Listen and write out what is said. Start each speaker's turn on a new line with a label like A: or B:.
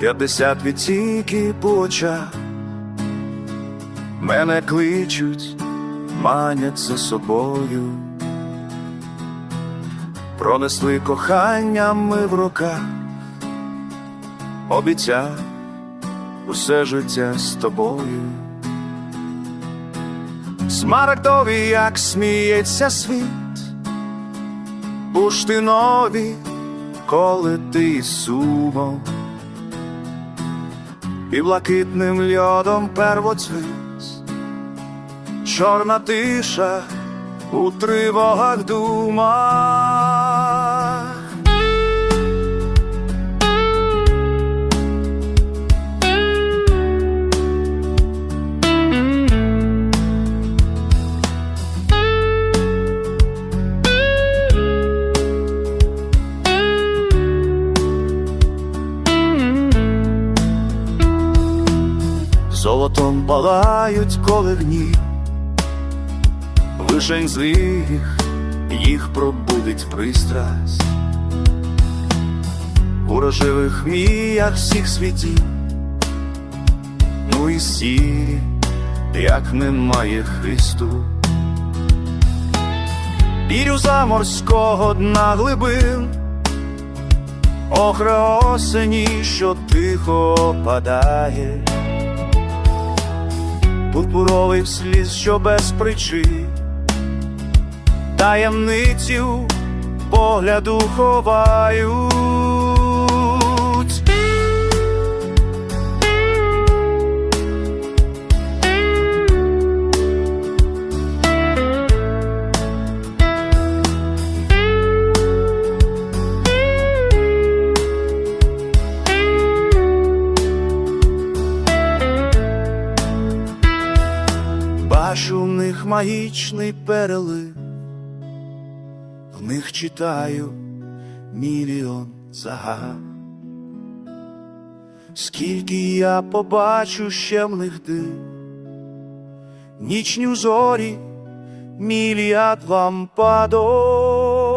A: П'ятдесят відтінків по очах Мене кличуть, манять за собою. Пронесли кохання ми в руках, обіцяв усе життя з тобою. Смарагдові, як сміється світ, бурштинові, коли ти сумов, і блакитним льодом первоцвіт, чорна тиша у тривогах думах. Золотом палають коливні, вишень злих їх пробудить пристрасть. У рожевих міях всіх світів, ну і сірі, як немає хисту. Бірюза морського дна глибин, охра осені, що тихо падає пурпуровий сліз, що без причин, таємницю погляду ховають. Бачу у них магічний перелив, в них читаю мільйон загад. Скільки я побачу ще в них див, нічню зорі, мільярд лампадок.